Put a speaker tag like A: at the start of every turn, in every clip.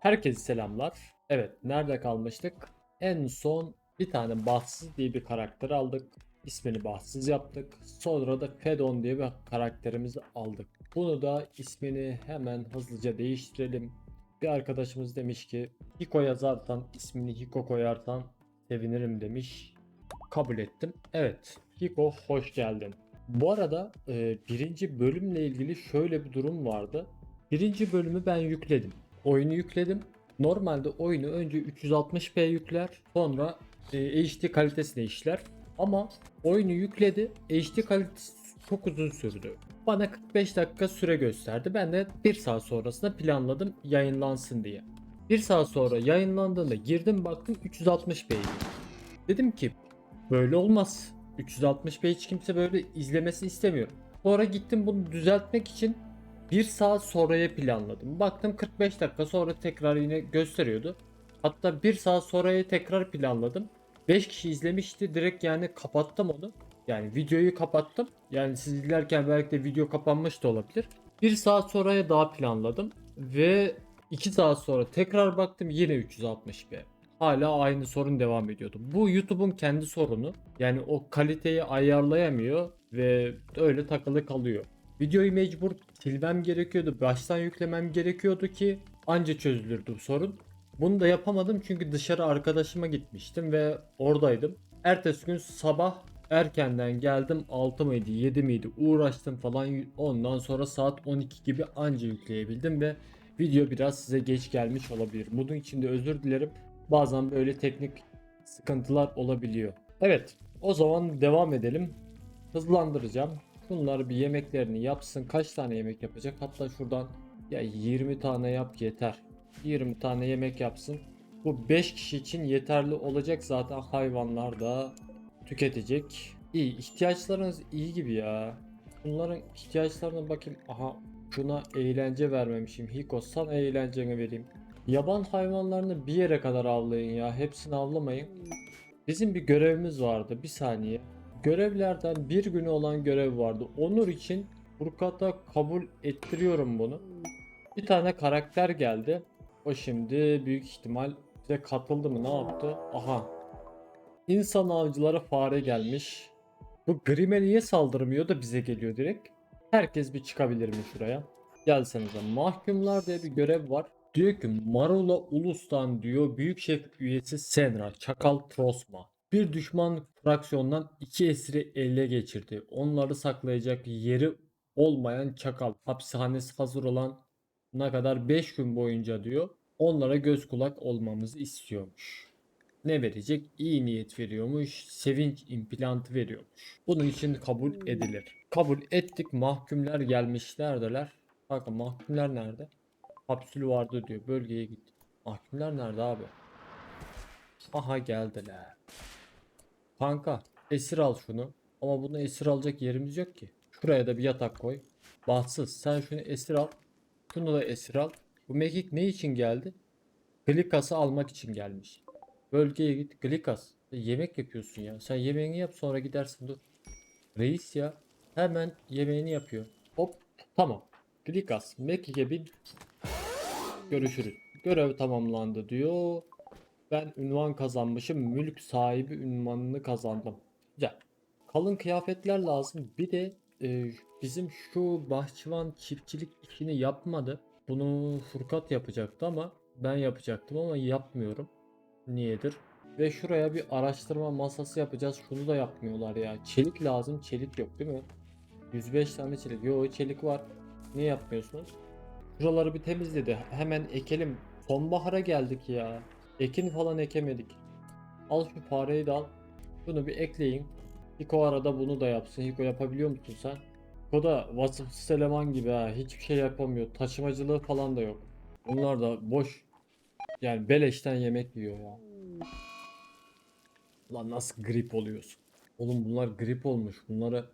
A: Herkese selamlar. Evet, nerede kalmıştık? En son bir tane bahtsız diye bir karakter aldık. İsmini bahtsız yaptık. Sonra da Fedon diye bir karakterimizi aldık. Bunu da ismini hemen hızlıca değiştirelim. Bir arkadaşımız demiş ki Hiko yazarsan ismini Hiko koyarsan sevinirim demiş. Kabul ettim. Evet, Hiko hoş geldin. Bu arada e, birinci bölümle ilgili şöyle bir durum vardı. Birinci bölümü ben yükledim. Oyunu yükledim. Normalde oyunu önce 360p yükler sonra e, HD kalitesine işler. Ama oyunu yükledi HD kalitesi çok uzun sürdü. Bana 45 dakika süre gösterdi. Ben de 1 saat sonrasında planladım yayınlansın diye. 1 saat sonra yayınlandığında girdim baktım 360p. Dedim ki böyle olmaz. 360p hiç kimse böyle izlemesi istemiyor. Sonra gittim bunu düzeltmek için 1 saat sonraya planladım. Baktım 45 dakika sonra tekrar yine gösteriyordu. Hatta 1 saat sonraya tekrar planladım. 5 kişi izlemişti. Direkt yani kapattım onu. Yani videoyu kapattım. Yani siz izlerken belki de video kapanmış da olabilir. 1 saat sonraya daha planladım. Ve 2 saat sonra tekrar baktım yine 360p. Hala aynı sorun devam ediyordu. Bu YouTube'un kendi sorunu. Yani o kaliteyi ayarlayamıyor ve öyle takılı kalıyor. Videoyu mecbur silmem gerekiyordu. Baştan yüklemem gerekiyordu ki anca çözülürdü bu sorun. Bunu da yapamadım çünkü dışarı arkadaşıma gitmiştim ve oradaydım. Ertesi gün sabah erkenden geldim 6 mıydı 7 miydi uğraştım falan ondan sonra saat 12 gibi anca yükleyebildim ve video biraz size geç gelmiş olabilir. Bunun için de özür dilerim. Bazen böyle teknik sıkıntılar olabiliyor. Evet o zaman devam edelim. Hızlandıracağım. Bunlar bir yemeklerini yapsın. Kaç tane yemek yapacak? Hatta şuradan ya 20 tane yap yeter. 20 tane yemek yapsın. Bu 5 kişi için yeterli olacak zaten hayvanlar da tüketecek. İyi ihtiyaçlarınız iyi gibi ya. Bunların ihtiyaçlarına bakayım. Aha şuna eğlence vermemişim. Hiko sana eğlenceni vereyim. Yaban hayvanlarını bir yere kadar avlayın ya. Hepsini avlamayın. Bizim bir görevimiz vardı. Bir saniye. Görevlerden bir günü olan görev vardı. Onur için Furkat'a kabul ettiriyorum bunu. Bir tane karakter geldi. O şimdi büyük ihtimal bize katıldı mı ne yaptı? Aha. İnsan avcılara fare gelmiş. Bu Grim'e niye saldırmıyor da bize geliyor direkt? Herkes bir çıkabilir mi şuraya? Gelsenize. Mahkumlar diye bir görev var. Diyor ki Marula Ulus'tan diyor büyük şef üyesi Senra Çakal Trosma. Bir düşman fraksiyondan iki esiri ele geçirdi. Onları saklayacak yeri olmayan Çakal hapishanesi hazır olan ne kadar 5 gün boyunca diyor onlara göz kulak olmamızı istiyormuş. Ne verecek? İyi niyet veriyormuş, sevinç implantı veriyormuş. Bunun için kabul edilir. Kabul ettik mahkumlar gelmişlerdiler. Bakın mahkumlar nerede? Kapsülü vardı diyor. Bölgeye git. Mahkumlar nerede abi? Aha geldiler. Kanka esir al şunu. Ama bunu esir alacak yerimiz yok ki. Şuraya da bir yatak koy. Bahtsız sen şunu esir al. Şunu da esir al. Bu mekik ne için geldi? Glikas'ı almak için gelmiş. Bölgeye git. Glikas. E, Yemek yapıyorsun ya. Sen yemeğini yap sonra gidersin dur. Reis ya. Hemen yemeğini yapıyor. Hop. Tamam. Glikas. Mekik'e bin. Görüşürüz. Görev tamamlandı diyor. Ben ünvan kazanmışım. Mülk sahibi ünvanını kazandım. Güzel. Kalın kıyafetler lazım. Bir de e, bizim şu bahçıvan çiftçilik işini yapmadı. Bunu Furkat yapacaktı ama ben yapacaktım ama yapmıyorum. Niyedir? Ve şuraya bir araştırma masası yapacağız. Şunu da yapmıyorlar ya. Çelik lazım. Çelik yok değil mi? 105 tane çelik. Yo çelik var. Niye yapmıyorsunuz? Şuraları bir temizledi. Hemen ekelim. Sonbahara geldik ya. Ekin falan ekemedik. Al şu fareyi de al. Bunu bir ekleyin. Hiko arada bunu da yapsın. Hiko yapabiliyor musun sen? Hiko da vasıfsız eleman gibi ha. Hiçbir şey yapamıyor. Taşımacılığı falan da yok. Bunlar da boş. Yani beleşten yemek yiyor ya. Lan nasıl grip oluyorsun? Oğlum bunlar grip olmuş. Bunları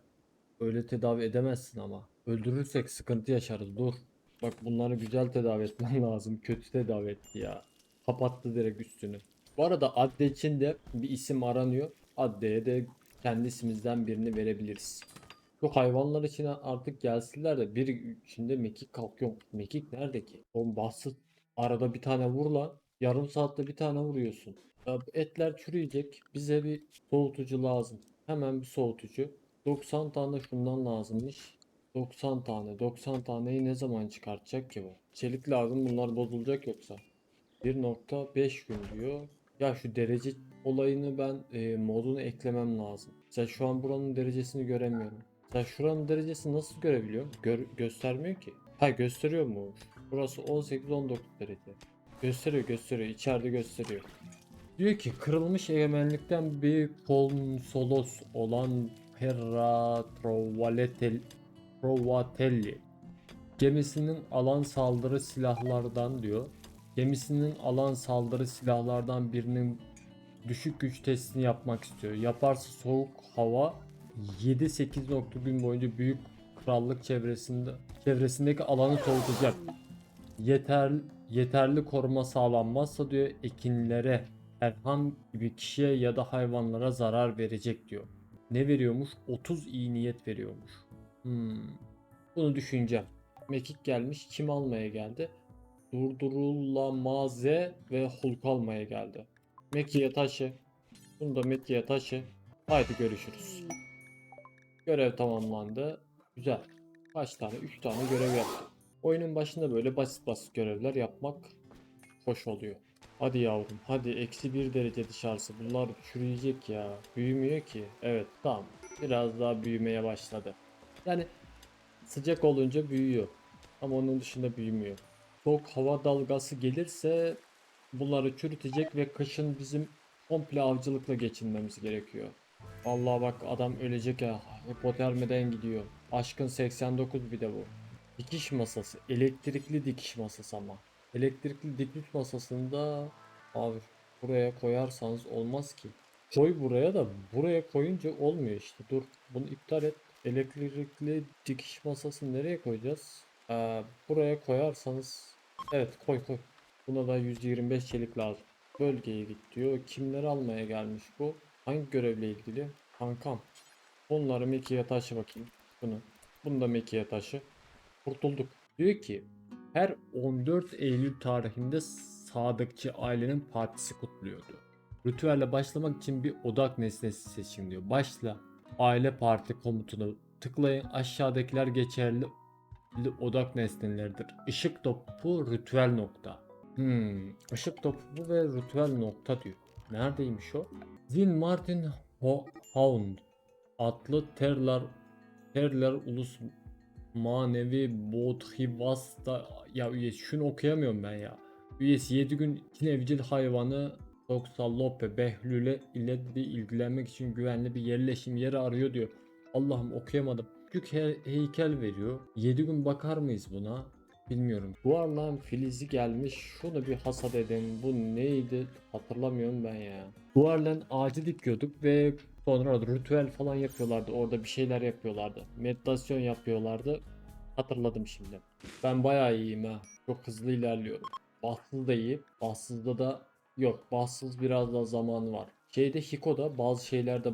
A: öyle tedavi edemezsin ama. Öldürürsek sıkıntı yaşarız. Dur. Bak bunları güzel tedavi etmen lazım. Kötü tedavi etti ya. Kapattı direkt üstünü. Bu arada Adde için de bir isim aranıyor. Adde'ye de kendi isimizden birini verebiliriz. Şu hayvanlar için artık gelsinler de bir içinde mekik kalkıyor. Mekik nerede ki? Oğlum bahtsız Arada bir tane vur lan. Yarım saatte bir tane vuruyorsun. Ya etler çürüyecek. Bize bir soğutucu lazım. Hemen bir soğutucu. 90 tane şundan lazımmış. 90 tane. 90 taneyi ne zaman çıkartacak ki bu? Çelik lazım bunlar bozulacak yoksa. 1.5 gün diyor. Ya şu derece olayını ben e, modunu eklemem lazım. Mesela şu an buranın derecesini göremiyorum. Mesela şuranın derecesini nasıl görebiliyorum? Gör- göstermiyor ki. Ha gösteriyor mu? Burası 18-19 derece. Gösteriyor gösteriyor. İçeride gösteriyor. Diyor ki kırılmış egemenlikten bir konsolos olan Perra Trovatelli gemisinin alan saldırı silahlardan diyor. Gemisinin alan saldırı silahlardan birinin düşük güç testini yapmak istiyor. Yaparsa soğuk hava 7-8 nokta gün boyunca büyük krallık çevresinde çevresindeki alanı soğutacak. Yeter yeterli koruma sağlanmazsa diyor ekinlere herhangi bir kişiye ya da hayvanlara zarar verecek diyor. Ne veriyormuş? 30 iyi niyet veriyormuş. Hmm. Bunu düşüneceğim. Mekik gelmiş. Kim almaya geldi? Durdurulamaze ve Hulk almaya geldi. Mekiye taşı. Bunu da Mekiye taşı. Haydi görüşürüz. Görev tamamlandı. Güzel. Kaç tane? 3 tane görev yaptım. Oyunun başında böyle basit basit görevler yapmak hoş oluyor. Hadi yavrum hadi eksi bir derece dışarısı bunlar çürüyecek ya. Büyümüyor ki. Evet tamam. Biraz daha büyümeye başladı. Yani sıcak olunca büyüyor. Ama onun dışında büyümüyor. Soğuk hava dalgası gelirse bunları çürütecek ve kışın bizim komple avcılıkla geçinmemiz gerekiyor. Vallahi bak adam ölecek ya. Hipotermiden gidiyor. Aşkın 89 bir de bu. Dikiş masası. Elektrikli dikiş masası ama. Elektrikli dikiş masasında abi buraya koyarsanız olmaz ki. Koy buraya da buraya koyunca olmuyor işte. Dur bunu iptal et. Elektrikli dikiş masasını nereye koyacağız? Ee, buraya koyarsanız evet koy koy. Buna da 125 çelik lazım. Bölgeye git diyor. Kimleri almaya gelmiş bu? Hangi görevle ilgili? Kankam. Bunları Meki'ye taşı bakayım. Bunu. Bunu da Meki'ye taşı. Kurtulduk. Diyor ki her 14 Eylül tarihinde Sadıkçı ailenin partisi kutluyordu. Ritüelle başlamak için bir odak nesnesi seçin diyor. Başla. Aile parti komutunu tıklayın. Aşağıdakiler geçerli odak nesneleridir. Işık topu ritüel nokta. Hmm, ışık topu ve ritüel nokta diyor. Neredeymiş o? Zin Martin Ho Hound adlı Terlar Terlar Ulus Manevi Bodhivasta ya üyesi şunu okuyamıyorum ben ya. Üyesi 7 gün için evcil hayvanı Doksalope Behlül'e ile de ilgilenmek için güvenli bir yerleşim yeri arıyor diyor. Allah'ım okuyamadım. Küçük he- heykel veriyor. 7 gün bakar mıyız buna? Bilmiyorum. Duvarlan filizi gelmiş. Şunu bir hasat edin. Bu neydi? Hatırlamıyorum ben ya. Duvarlan ağacı dikiyorduk ve sonra ritüel falan yapıyorlardı. Orada bir şeyler yapıyorlardı. Meditasyon yapıyorlardı. Hatırladım şimdi. Ben bayağı iyiyim ha. Çok hızlı ilerliyorum. Bahtsız da iyi. Bahtsızda da yok. Bahtsız biraz daha zamanı var. Şeyde Hiko'da bazı şeylerde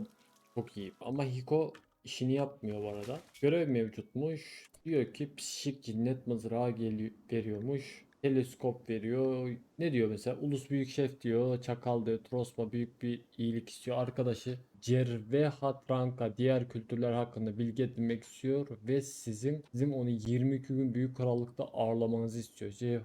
A: çok iyi. Ama Hiko işini yapmıyor bu arada. Görev mevcutmuş. Diyor ki psikik cinnet mızrağı geliyor, veriyormuş. Teleskop veriyor. Ne diyor mesela? Ulus büyük şef diyor. Çakal diyor. Trosma büyük bir iyilik istiyor. Arkadaşı Cerve Hatranka diğer kültürler hakkında bilgi edinmek istiyor ve sizin bizim onu 22 gün büyük krallıkta ağırlamanızı istiyor.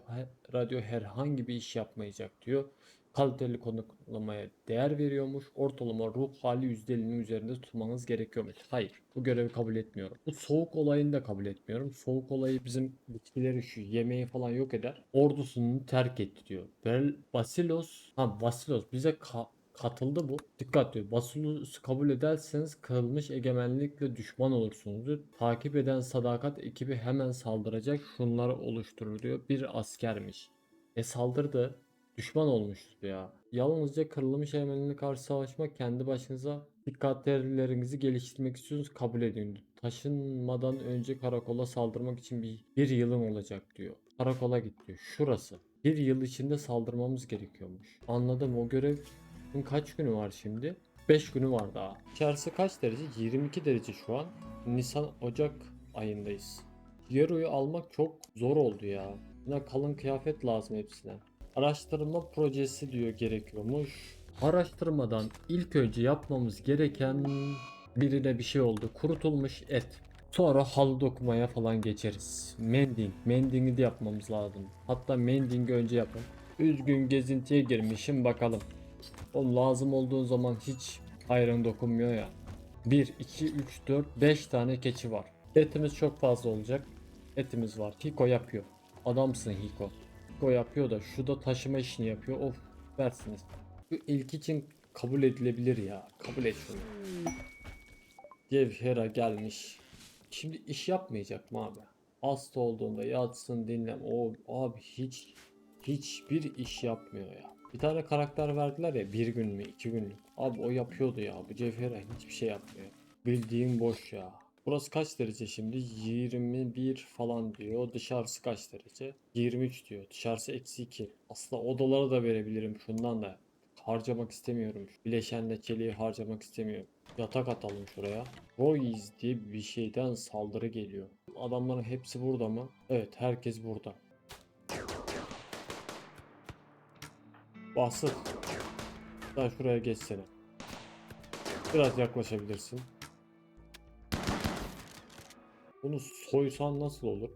A: Radyo herhangi bir iş yapmayacak diyor kaliteli konuklamaya değer veriyormuş. Ortalama ruh hali %50'nin üzerinde tutmanız gerekiyormuş. Hayır. Bu görevi kabul etmiyorum. Bu soğuk olayını da kabul etmiyorum. Soğuk olayı bizim bitkileri şu yemeği falan yok eder. Ordusunu terk etti diyor. Bel Basilos ha Basilos bize ka- katıldı bu. Dikkat diyor. Basilos'u kabul ederseniz kırılmış egemenlikle düşman olursunuz diyor. Takip eden sadakat ekibi hemen saldıracak. Şunları oluşturur diyor. Bir askermiş. E saldırdı. Düşman olmuştu ya. Yalnızca kırılmış egemenliğe karşı savaşmak kendi başınıza dikkatlerinizi geliştirmek istiyorsanız kabul edin. Taşınmadan önce karakola saldırmak için bir, bir yılın olacak diyor. Karakola git diyor. Şurası. Bir yıl içinde saldırmamız gerekiyormuş. Anladım o görev kaç günü var şimdi? 5 günü var daha. İçerisi kaç derece? 22 derece şu an. Nisan Ocak ayındayız. Yero'yu almak çok zor oldu ya. Buna kalın kıyafet lazım hepsine. Araştırma projesi diyor gerekiyormuş. Araştırmadan ilk önce yapmamız gereken birine bir şey oldu. Kurutulmuş et. Sonra halı dokumaya falan geçeriz. Mending. Mending'i de yapmamız lazım. Hatta mending'i önce yapın. Üzgün gezintiye girmişim bakalım. O lazım olduğu zaman hiç hayrın dokunmuyor ya. 1, 2, 3, 4, 5 tane keçi var. Etimiz çok fazla olacak. Etimiz var. Hiko yapıyor. Adamsın Hiko. Hiko yapıyor da şu da taşıma işini yapıyor. Of versiniz. Bu ilk için kabul edilebilir ya. Kabul et şunu. Cevhera gelmiş. Şimdi iş yapmayacak mı abi? Hasta olduğunda yatsın dinlen. O abi hiç hiçbir iş yapmıyor ya. Bir tane karakter verdiler ya bir gün mü iki günlük. Abi o yapıyordu ya. Bu Cevhera hiçbir şey yapmıyor. Bildiğin boş ya. Burası kaç derece şimdi? 21 falan diyor. Dışarısı kaç derece? 23 diyor. Dışarısı eksi 2. Aslında odalara da verebilirim şundan da. Harcamak istemiyorum. Bileşenle çeliği harcamak istemiyorum. Yatak atalım şuraya. Boys diye bir şeyden saldırı geliyor. Adamların hepsi burada mı? Evet herkes burada. Basıp. Sen şuraya geçsene. Biraz yaklaşabilirsin. Bunu soysan nasıl olur?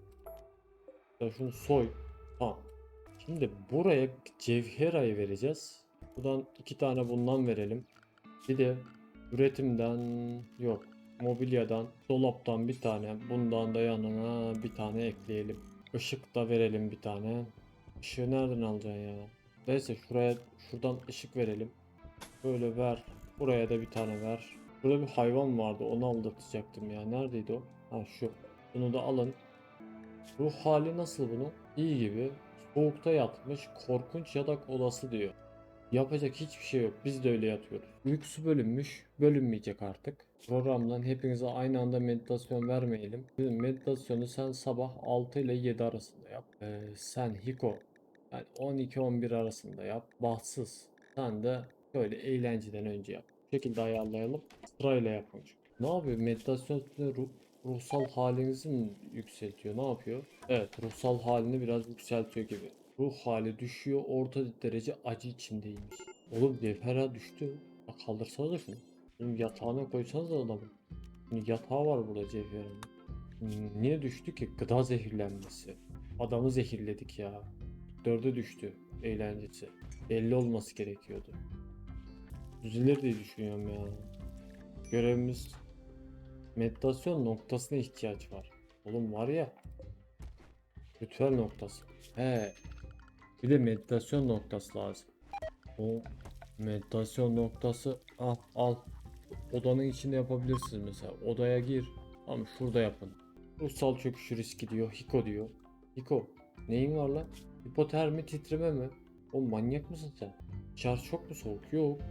A: Ya şunu soy. Tamam. Şimdi buraya cevherayı vereceğiz. Buradan iki tane bundan verelim. Bir de üretimden yok. Mobilyadan, dolaptan bir tane, bundan da yanına bir tane ekleyelim. Işık da verelim bir tane. Işığı nereden alacaksın ya? Neyse şuraya şuradan ışık verelim. Böyle ver. Buraya da bir tane ver. Burada bir hayvan vardı. Onu aldırtacaktım ya. Neredeydi o? Ha şu. Bunu da alın. Ruh hali nasıl bunu? İyi gibi. Soğukta yatmış. Korkunç yatak odası diyor. Yapacak hiçbir şey yok. Biz de öyle yatıyoruz. Uykusu bölünmüş. Bölünmeyecek artık. Programdan hepinize aynı anda meditasyon vermeyelim. Meditasyonu sen sabah 6 ile 7 arasında yap. Ee, sen Hiko yani 12-11 arasında yap. Bahtsız. Sen de böyle eğlenceden önce yap. Bu şekilde ayarlayalım. Sırayla yapın. Ne yapıyor? Meditasyon ruh, ruhsal halinizi mi yükseltiyor? Ne yapıyor? Evet ruhsal halini biraz yükseltiyor gibi. Ruh hali düşüyor. Orta derece acı içindeymiş. Oğlum Cevher'a düştü. Bak kaldırsanıza şunu. Oğlum yatağına koysanız adamın. Şimdi yatağı var burada Cevher'in. Niye düştü ki? Gıda zehirlenmesi. Adamı zehirledik ya. Dörde düştü eğlencesi. Belli olması gerekiyordu. Düzelir diye düşünüyorum ya. Görevimiz meditasyon noktasına ihtiyaç var. Oğlum var ya. Ritüel noktası. He. Bir de meditasyon noktası lazım. O meditasyon noktası al al. Odanın içinde yapabilirsiniz mesela. Odaya gir. Ama şurada yapın. Ruhsal çöküş riski diyor. Hiko diyor. Hiko. Neyin var lan? Hipotermi titreme mi? O manyak mısın sen? Dışarı çok mu soğuk? Yok.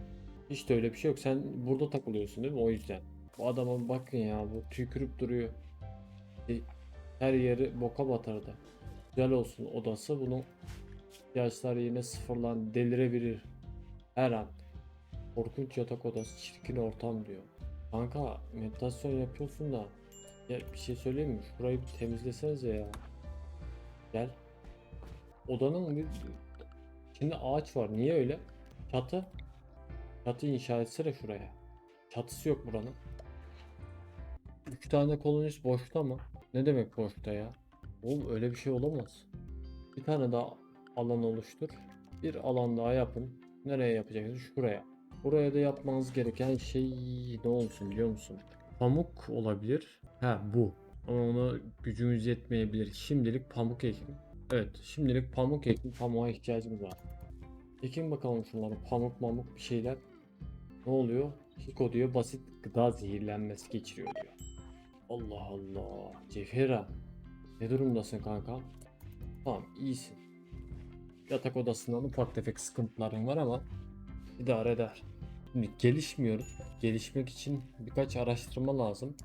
A: Hiç de öyle bir şey yok. Sen burada takılıyorsun değil mi? O yüzden. Bu adama bakın ya. Bu tükürüp duruyor. E, Her yeri boka batırdı. Güzel olsun odası. Bunun ihtiyaçları yine sıfırlan delirebilir. Her an. Korkunç yatak odası. Çirkin ortam diyor. Kanka meditasyon yapıyorsun da. Ya bir şey söyleyeyim mi? Şurayı bir temizlesenize ya. Gel. Odanın bir şimdi ağaç var. Niye öyle? Çatı. Çatı inşa etsene şuraya. Çatısı yok buranın. 3 tane kolonist boşta mı? Ne demek boşta ya? Oğlum öyle bir şey olamaz. Bir tane daha alan oluştur. Bir alan daha yapın. Nereye yapacaksınız? Şuraya. Buraya da yapmanız gereken şey ne olsun biliyor musun? Pamuk olabilir. Ha bu. Ama ona gücümüz yetmeyebilir. Şimdilik pamuk ekin. Evet, şimdilik pamuk ekin. Pamuğa ihtiyacımız var. Ekin bakalım şunları. Pamuk mamuk bir şeyler. Ne oluyor? Hiko diyor basit gıda zehirlenmesi geçiriyor diyor. Allah Allah. Cevhera. Ne durumdasın kanka? Tamam iyisin. Yatak odasından ufak tefek sıkıntıların var ama idare eder. Şimdi gelişmiyoruz. Gelişmek için birkaç araştırma lazım.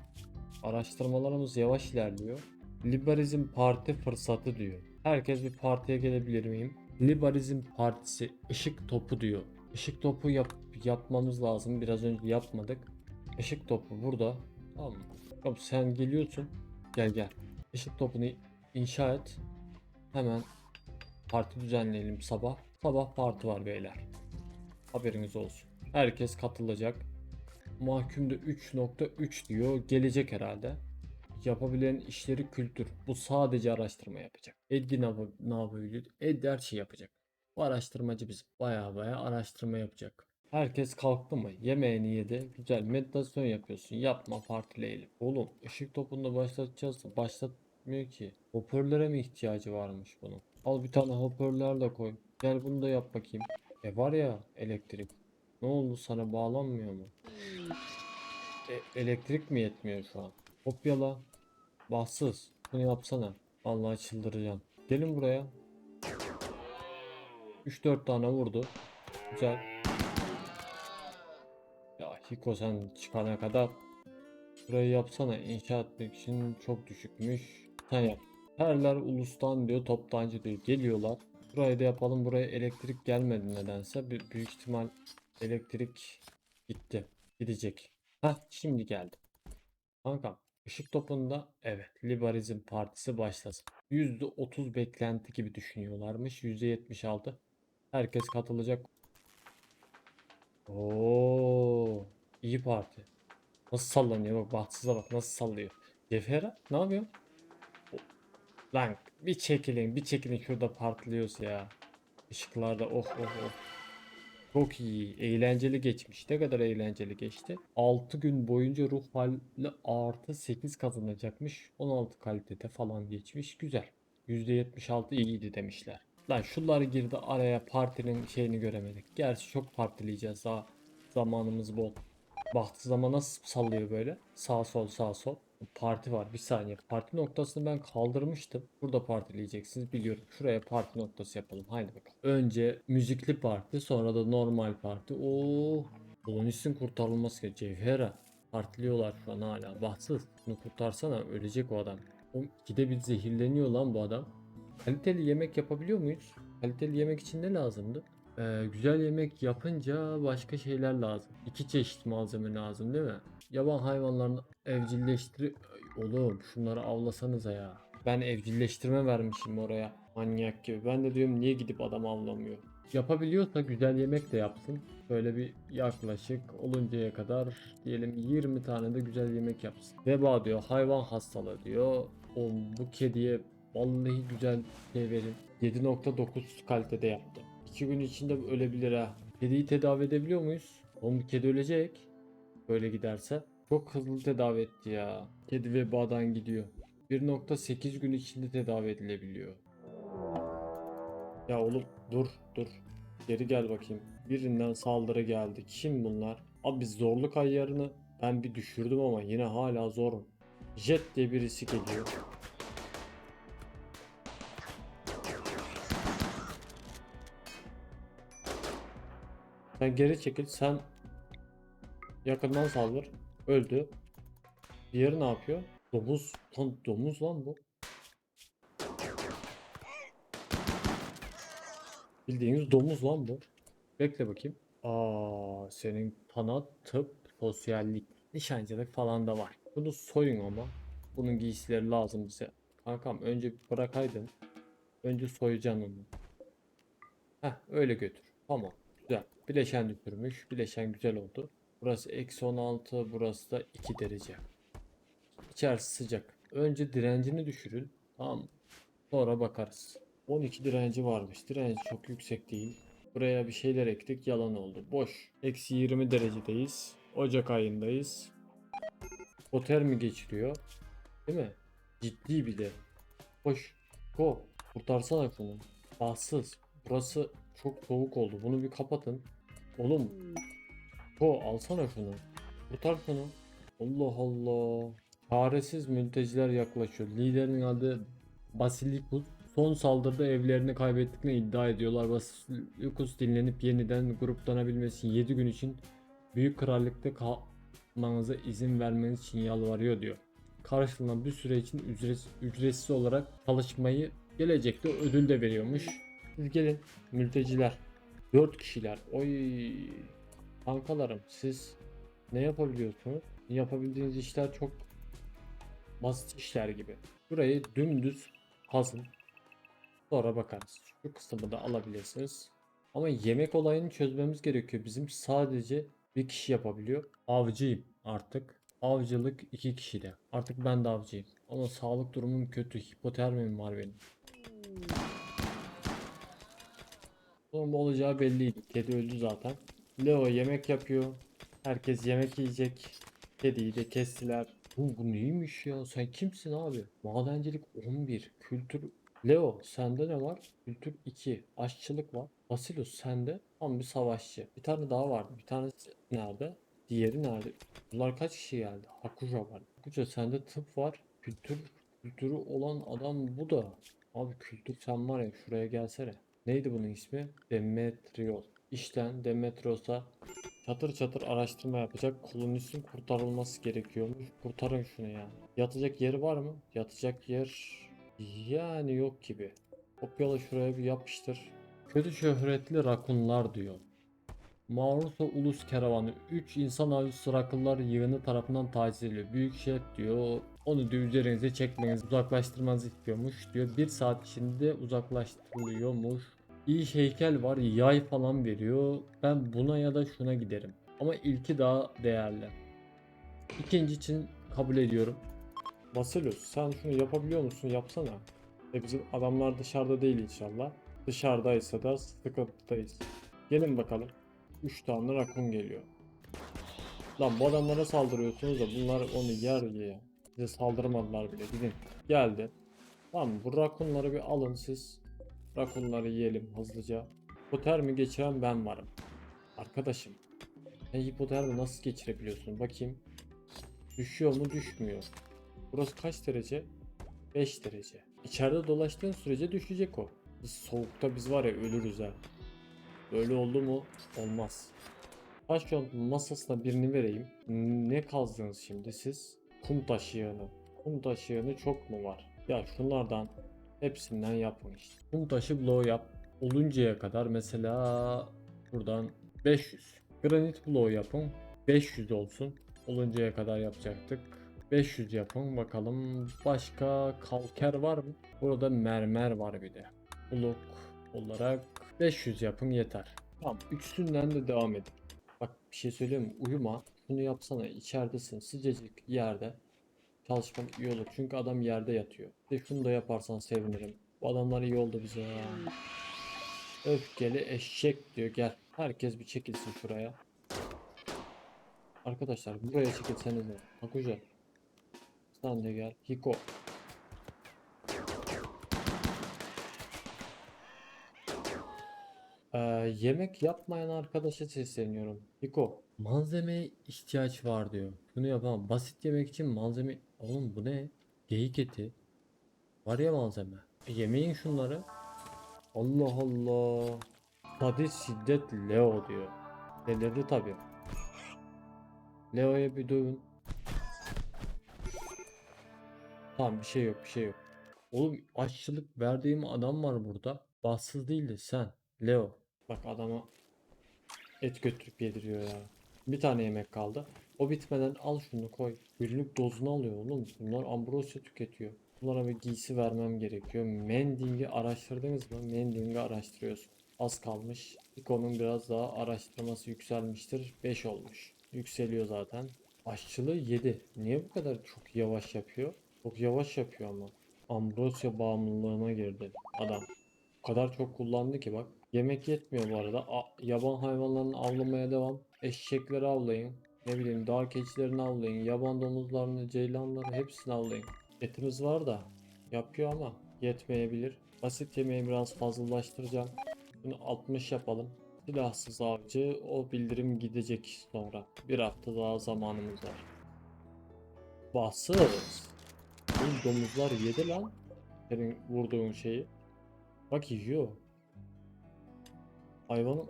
A: Araştırmalarımız yavaş ilerliyor. Liberalizm Parti fırsatı diyor. Herkes bir partiye gelebilir miyim? Liberalizm Partisi ışık topu diyor. Işık topu yap yapmamız lazım. Biraz önce yapmadık. Işık topu burada. Tamam mı? Tamam, sen geliyorsun. Gel gel. Işık topunu inşa et. Hemen parti düzenleyelim sabah. Sabah parti var beyler. Haberiniz olsun. Herkes katılacak. Mahkumda 3.3 diyor. Gelecek herhalde. Yapabilen işleri kültür. Bu sadece araştırma yapacak. Ne yapabilir? Eddi her şey yapacak. Bu araştırmacı biz baya baya araştırma yapacak. Herkes kalktı mı? Yemeğini yedi. Güzel meditasyon yapıyorsun. Yapma partileyelim. Oğlum ışık topunu başlatacağız başlatmıyor ki. Hoparlöre mi ihtiyacı varmış bunun? Al bir tane hoparlör de koy. Gel bunu da yap bakayım. E var ya elektrik. Ne oldu sana bağlanmıyor mu? E, elektrik mi yetmiyor şu an? Kopyala. Bahtsız. Bunu yapsana. Vallahi çıldıracağım. Gelin buraya. 3-4 tane vurdu. Güzel. Hiko sen çıkana kadar burayı yapsana. İnşaat etmek için çok düşükmüş. Sen yap. Herler ulustan diyor toptancı diyor. Geliyorlar. Burayı da yapalım. Buraya elektrik gelmedi nedense. Bir, büyük ihtimal elektrik gitti. Gidecek. Heh şimdi geldi. Kankam ışık topunda evet Liberalizm Partisi başlasın. %30 beklenti gibi düşünüyorlarmış. %76. Herkes katılacak. Oo, iyi parti. Nasıl sallanıyor bak bahtsıza bak nasıl sallıyor. Cevhera ne yapıyor? Lan bir çekilin bir çekilin şurada partlıyoruz ya. Işıklarda oh oh oh. Çok iyi. Eğlenceli geçmiş. Ne kadar eğlenceli geçti? 6 gün boyunca ruh hali artı 8 kazanacakmış. 16 kalitede falan geçmiş. Güzel. %76 iyiydi demişler. Lan şunlar girdi araya partinin şeyini göremedik. Gerçi çok partileyeceğiz daha. Zamanımız bol. Bahtı zaman nasıl sallıyor böyle? Sağ sol sağ sol. Parti var bir saniye. Parti noktasını ben kaldırmıştım. Burada partileyeceksiniz biliyorum. Şuraya parti noktası yapalım. Haydi bakalım. Önce müzikli parti sonra da normal parti. Oo, Kolonistin kurtarılması gerekiyor. Cevhera. Partiliyorlar şu an hala. Bahtsız. Bunu kurtarsana ölecek o adam. O ikide bir zehirleniyor lan bu adam. Kaliteli yemek yapabiliyor muyuz? Kaliteli yemek için ne lazımdı? Ee, güzel yemek yapınca başka şeyler lazım. İki çeşit malzeme lazım değil mi? Yaban hayvanlarını evcilleştir... Ay, Oğlum şunları avlasanıza ya. Ben evcilleştirme vermişim oraya. Manyak gibi. Ben de diyorum niye gidip adam avlamıyor. Yapabiliyorsa güzel yemek de yapsın. Böyle bir yaklaşık oluncaya kadar diyelim 20 tane de güzel yemek yapsın. Veba diyor, hayvan hastalığı diyor. O bu kediye vallahi güzel şey verin. 7.9 kalitede yaptı. 2 gün içinde ölebilir ha. Kediyi tedavi edebiliyor muyuz? Oğlum bu kedi ölecek. Böyle giderse. Çok hızlı tedavi etti ya. Kedi vebadan gidiyor. 1.8 gün içinde tedavi edilebiliyor. Ya oğlum dur dur. Geri gel bakayım. Birinden saldırı geldi. Kim bunlar? Abi zorluk ayarını ben bir düşürdüm ama yine hala zor. Jet diye birisi geliyor. Sen geri çekil. Sen yakından saldır. Öldü. Diğeri ne yapıyor? Domuz. Lan domuz lan bu. Bildiğiniz domuz lan bu. Bekle bakayım. Aa, senin kanat, tıp, sosyallik, nişancılık falan da var. Bunu soyun ama. Bunun giysileri lazım bize. Kankam önce bırakaydın. Önce soyacaksın onu. Heh öyle götür. Tamam. Güzel. Bileşen düşürmüş. Bileşen güzel oldu. Burası eksi 16. Burası da 2 derece. İçerisi sıcak. Önce direncini düşürün. Tamam. Sonra bakarız. 12 direnci varmış. Direnci çok yüksek değil. Buraya bir şeyler ektik. Yalan oldu. Boş. Eksi 20 derecedeyiz. Ocak ayındayız. Otel mi geçiriyor? Değil mi? Ciddi bir de. Hoş. Go. Kurtarsana şunu. Bahtsız. Burası çok soğuk oldu. Bunu bir kapatın. Oğlum. Go alsana şunu. Kurtar şunu. Allah Allah. Çaresiz mülteciler yaklaşıyor. Liderin adı Basilikus. Son saldırıda evlerini kaybettiklerini iddia ediyorlar. Basilikus dinlenip yeniden gruplanabilmesi için 7 gün için Büyük Krallık'ta kalmanıza izin vermeniz için yalvarıyor diyor. Karşılığında bir süre için ücretsiz, ücretsiz olarak çalışmayı gelecekte ödül de veriyormuş. Siz gelin mülteciler. 4 kişiler. Oy kankalarım siz ne yapabiliyorsunuz? Yapabildiğiniz işler çok basit işler gibi. Burayı dümdüz kazın. Sonra bakarız. Şu kısmı da alabilirsiniz. Ama yemek olayını çözmemiz gerekiyor. Bizim sadece bir kişi yapabiliyor. Avcıyım artık. Avcılık iki kişide. Artık ben de avcıyım. Ama sağlık durumum kötü. Hipotermim var benim. Bu olacağı belliydi. Kedi öldü zaten. Leo yemek yapıyor. Herkes yemek yiyecek. Kediyi de kestiler. Bu, bu neymiş ya? Sen kimsin abi? Madencilik 11. Kültür Leo sende ne var? Kültür 2. Aşçılık var. Basilus sende tam bir savaşçı. Bir tane daha vardı. Bir tanesi nerede? Diğeri nerede? Bunlar kaç kişi geldi? Hakuja var. Hakuja sende tıp var. Kültür kültürü olan adam bu da. Abi kültür sen var ya şuraya gelsene. Neydi bunun ismi? Demetrios. İşten Demetrios'a çatır çatır araştırma yapacak. Kolonistin kurtarılması gerekiyormuş. Kurtarın şunu ya. Yatacak yeri var mı? Yatacak yer yani yok gibi. Kopyala şuraya bir yapıştır. Kötü şöhretli rakunlar diyor. Maurusa Ulus Keravanı 3 insan avcısı rakıllar yığını tarafından taciz ediliyor. Büyük şef diyor onu diyor çekmeniz uzaklaştırmanızı istiyormuş diyor. Bir saat içinde uzaklaştırılıyormuş. İyi heykel var yay falan veriyor. Ben buna ya da şuna giderim. Ama ilki daha değerli. İkinci için kabul ediyorum. Basilius sen şunu yapabiliyor musun? Yapsana. E bizim adamlar dışarıda değil inşallah. Dışarıdaysa da sıkıntıdayız. Gelin bakalım. 3 tane rakun geliyor. Lan bu adamlara saldırıyorsunuz da bunlar onu yer ya. Bize saldırmadılar bile. Gidin. Geldi. Tamam bu rakunları bir alın siz. Rakunları yiyelim hızlıca. Hipotermi geçiren ben varım. Arkadaşım. Sen hipotermi nasıl geçirebiliyorsun? Bakayım. Düşüyor mu düşmüyor. Burası kaç derece? 5 derece. İçeride dolaştığın sürece düşecek o. Biz soğukta biz var ya ölürüz ha. Böyle oldu mu? Olmaz. Taş masasına birini vereyim. Ne kazdınız şimdi siz? Kum taşı. Kum taşı çok mu var? Ya şunlardan hepsinden yapın işte. Kum taşı bloğu yap. Oluncaya kadar mesela buradan 500. Granit bloğu yapın. 500 olsun. Oluncaya kadar yapacaktık. 500 yapın bakalım. Başka kalker var mı? Burada mermer var bir de. Blok olarak 500 yapın yeter. Tamam üçünden de devam edin. Bak bir şey söyleyeyim mi? Uyuma. Bunu yapsana. içeridesin. Sıcacık yerde. Çalışmak iyi olur. Çünkü adam yerde yatıyor. De şunu da yaparsan sevinirim. Bu adamlar iyi oldu bize ya. Öfkeli eşek diyor. Gel. Herkes bir çekilsin şuraya. Arkadaşlar buraya çekilseniz de. Hakuca. Sen de gel. Hiko. Ee, yemek yapmayan arkadaşa sesleniyorum. Hiko. Malzemeye ihtiyaç var diyor. Bunu yapamam. Basit yemek için malzeme... Oğlum bu ne? Geyik eti. Var ya malzeme. E, yemeyin şunları. Allah Allah. Sadist şiddet Leo diyor. Delirdi tabi. Leo'ya bir dövün. Tamam bir şey yok bir şey yok. Oğlum aşçılık verdiğim adam var burada. Bahtsız değil de sen. Leo. Bak adama et götürüp yediriyor ya. Bir tane yemek kaldı. O bitmeden al şunu koy. Günlük dozunu alıyor oğlum. Bunlar ambrosya tüketiyor. Bunlara bir giysi vermem gerekiyor. Mending'i araştırdınız mı? Mending'i araştırıyorsun. Az kalmış. İkonun biraz daha araştırması yükselmiştir. 5 olmuş. Yükseliyor zaten. Aşçılığı 7. Niye bu kadar çok yavaş yapıyor? Çok yavaş yapıyor ama. Ambrosya bağımlılığına girdi adam. O kadar çok kullandı ki bak. Yemek yetmiyor bu arada. A- yaban hayvanlarını avlamaya devam. Eşekleri avlayın. Ne bileyim dağ keçilerini avlayın. Yaban domuzlarını, ceylanları hepsini avlayın. Etimiz var da yapıyor ama yetmeyebilir. Basit yemeği biraz fazlalaştıracağım. Bunu 60 yapalım. Silahsız avcı o bildirim gidecek sonra. Bir hafta daha zamanımız var. Bassız. Bu domuzlar yedi lan. Senin vurduğun şeyi. Bak yiyor. Hayvanın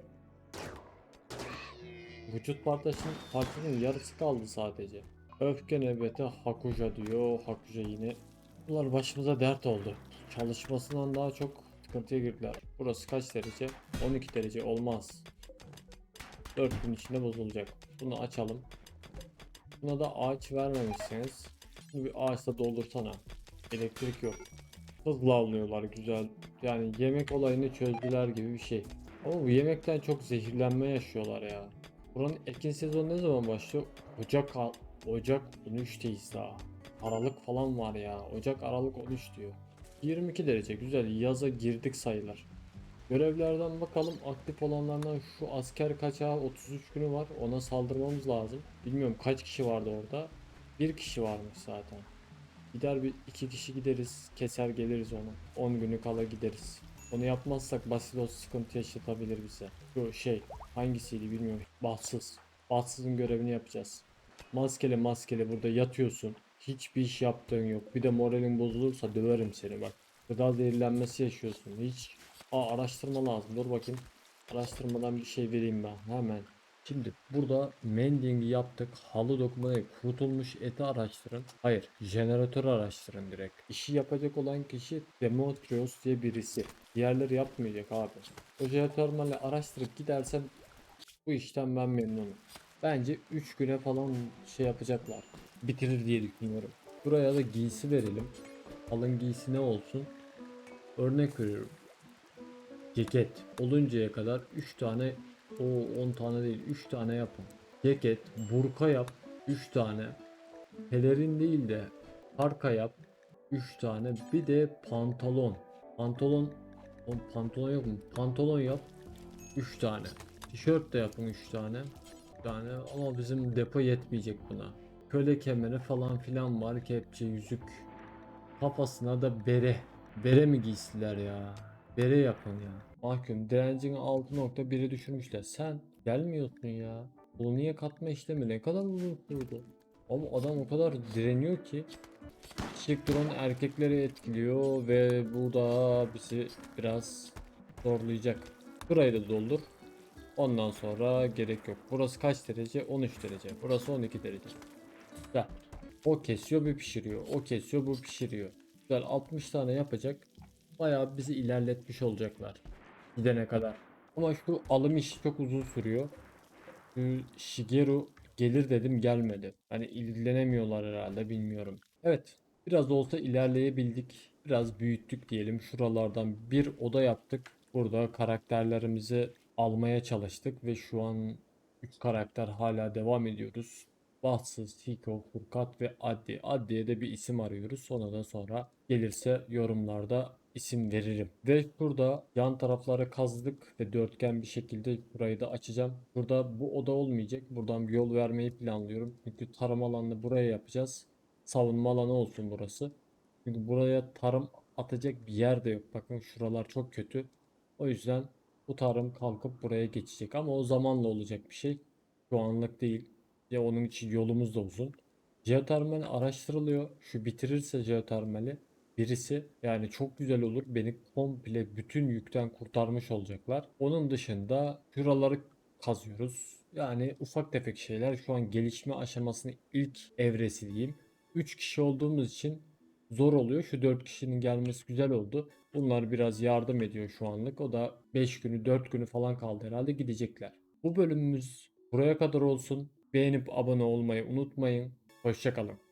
A: vücut parçasının, parçasının yarısı kaldı sadece. Öfke nöbeti Hakuja diyor. Hakuja yine. Bunlar başımıza dert oldu. Çalışmasından daha çok sıkıntıya girdiler. Burası kaç derece? 12 derece olmaz. 4 gün içinde bozulacak. Bunu açalım. Buna da ağaç vermemişsiniz. Bunu bir ağaçla doldursana. Elektrik yok. Hızlı avlıyorlar güzel. Yani yemek olayını çözdüler gibi bir şey. Bu yemekten çok zehirlenme yaşıyorlar ya. Buranın ekin sezonu ne zaman başlıyor? Ocak Ocak 13'teyiz daha. Aralık falan var ya. Ocak Aralık 13 diyor. 22 derece güzel. Yaza girdik sayılır. Görevlerden bakalım aktif olanlardan şu asker kaçağı 33 günü var. Ona saldırmamız lazım. Bilmiyorum kaç kişi vardı orada. Bir kişi varmış zaten. Gider bir iki kişi gideriz. Keser geliriz onu. 10 günü kala gideriz. Onu yapmazsak Basilos sıkıntı yaşatabilir bize. Şu şey hangisiydi bilmiyorum. Bahtsız. Bahtsızın görevini yapacağız. Maskeli maskeli burada yatıyorsun. Hiçbir iş yaptığın yok. Bir de moralin bozulursa döverim seni bak. Gıda zehirlenmesi yaşıyorsun. Hiç Aa araştırma lazım. Dur bakayım. Araştırmadan bir şey vereyim ben hemen. Şimdi burada mending'i yaptık. Halı dokumayı kurutulmuş eti araştırın. Hayır, jeneratörü araştırın direkt. İşi yapacak olan kişi Demetrios diye birisi. Diğerleri yapmayacak abi. O jeneratörlerle araştırıp gidersen bu işten ben memnunum. Bence 3 güne falan şey yapacaklar. Bitirir diye düşünüyorum. Buraya da giysi verelim. Alın giysi ne olsun? Örnek veriyorum. Ceket oluncaya kadar 3 tane o 10 tane değil 3 tane yapın. Ceket, burka yap 3 tane. Pelerin değil de parka yap 3 tane. Bir de pantolon. Pantolon pantolon yok mu? Pantolon yap 3 tane. Tişört de yapın 3 tane. 3 tane ama bizim depo yetmeyecek buna. Köle kemeri falan filan var. Kepçe, yüzük. Kafasına da bere. Bere mi giysiler ya? Bere yapın ya. Mahkum direncini 6.1'e düşürmüşler. Sen gelmiyorsun ya. Bu niye katma işlemi ne kadar uzun sürdü? Ama adam o kadar direniyor ki Şık duran erkekleri etkiliyor ve bu da bizi biraz zorlayacak. Burayı da doldur. Ondan sonra gerek yok. Burası kaç derece? 13 derece. Burası 12 derece. Güzel. O kesiyor bu pişiriyor. O kesiyor bu pişiriyor. Güzel 60 tane yapacak. Bayağı bizi ilerletmiş olacaklar. Gidene kadar. Ama şu alım işi çok uzun sürüyor. Shigeru gelir dedim gelmedi. Hani ilgilenemiyorlar herhalde bilmiyorum. Evet biraz da olsa ilerleyebildik. Biraz büyüttük diyelim. Şuralardan bir oda yaptık. Burada karakterlerimizi almaya çalıştık ve şu an 3 karakter hala devam ediyoruz. Bahtsız, Hiko, Furkat ve Addi. Addi'ye de bir isim arıyoruz. Sonra da sonra gelirse yorumlarda isim veririm. Ve burada yan tarafları kazdık ve dörtgen bir şekilde burayı da açacağım. Burada bu oda olmayacak. Buradan bir yol vermeyi planlıyorum. Çünkü tarım alanını buraya yapacağız. Savunma alanı olsun burası. Çünkü buraya tarım atacak bir yer de yok. Bakın şuralar çok kötü. O yüzden bu tarım kalkıp buraya geçecek. Ama o zamanla olacak bir şey. Şu anlık değil. Ya onun için yolumuz da uzun. Jeotermal araştırılıyor. Şu bitirirse jeotermali birisi yani çok güzel olur. Beni komple bütün yükten kurtarmış olacaklar. Onun dışında şuraları kazıyoruz. Yani ufak tefek şeyler şu an gelişme aşamasının ilk evresi diyeyim. 3 kişi olduğumuz için zor oluyor. Şu 4 kişinin gelmesi güzel oldu. Bunlar biraz yardım ediyor şu anlık. O da 5 günü 4 günü falan kaldı herhalde gidecekler. Bu bölümümüz buraya kadar olsun. Beğenip abone olmayı unutmayın. Hoşçakalın.